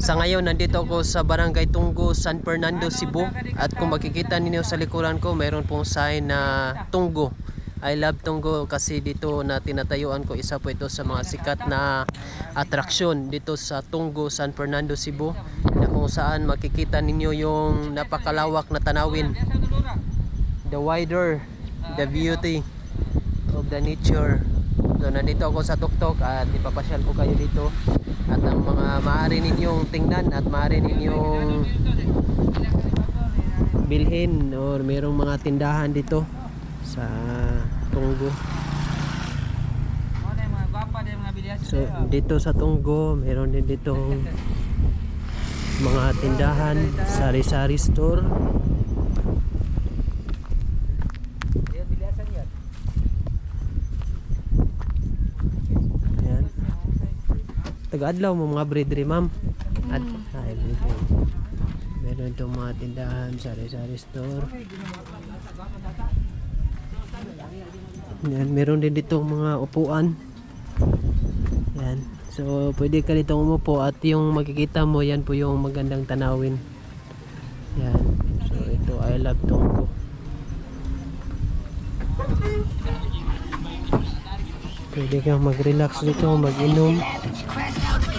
Sa ngayon, nandito ako sa Barangay Tunggo, San Fernando, Cebu. At kung makikita ninyo sa likuran ko, mayroon pong sign na Tunggo. I love Tunggo kasi dito na tinatayuan ko isa po ito sa mga sikat na atraksyon dito sa Tunggo, San Fernando, Cebu. Na kung saan makikita ninyo yung napakalawak na tanawin. The wider, the beauty of the nature. So nandito ako sa tuktok at ipapasyal ko kayo dito. At ang mga maaari ninyong tingnan at maaari ninyong bilhin or merong mga tindahan dito sa Tunggo. So dito sa Tunggo, meron din dito mga tindahan, sari-sari store. Taga-adlaw mo mga breedry ma'am. At breedry. Meron itong mga tindahan, sari-sari store. Yan, meron din dito mga upuan. Yan. So, pwede ka dito umupo at yung makikita mo, yan po yung magandang tanawin. Yan. So, ito, I love Tongko. Pwede kang mag-relax dito,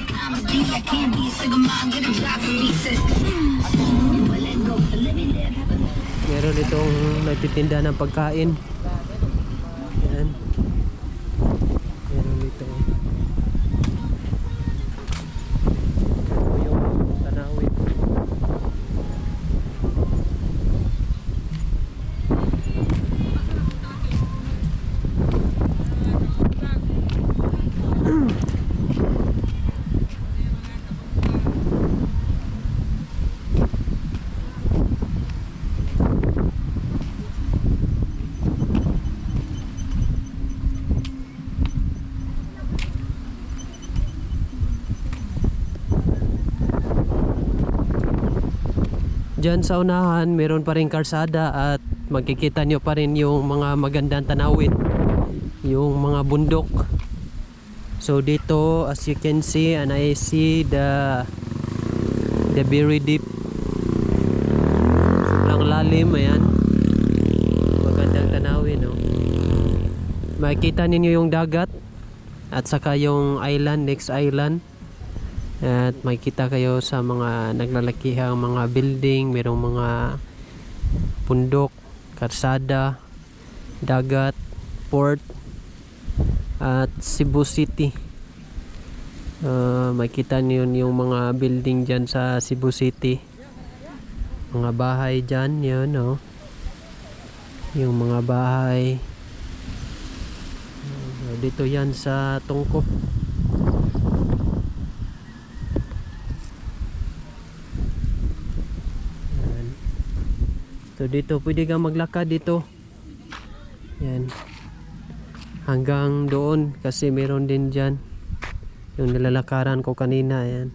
mag-inom. Meron itong nagtitinda ng pagkain. Yan. Meron dito. Ito yung tanawin. Diyan sa unahan, meron pa rin karsada at makikita nyo pa rin yung mga magandang tanawin. Yung mga bundok. So dito, as you can see, and I see the the very deep. Sobrang lalim, ayan. Magandang tanawin, no? Makikita ninyo yung dagat at saka yung island, next island. At makikita kayo sa mga naglalakihang mga building, merong mga pundok, karsada, dagat, port, at Cebu City. Uh, makita niyo yung mga building dyan sa Cebu City. Mga bahay dyan, yun, no? Yung mga bahay. Uh, dito yan sa Tungkop. Yan. So dito pwede kang maglakad dito. Yan. Hanggang doon kasi meron din diyan yung nilalakaran ko kanina yan.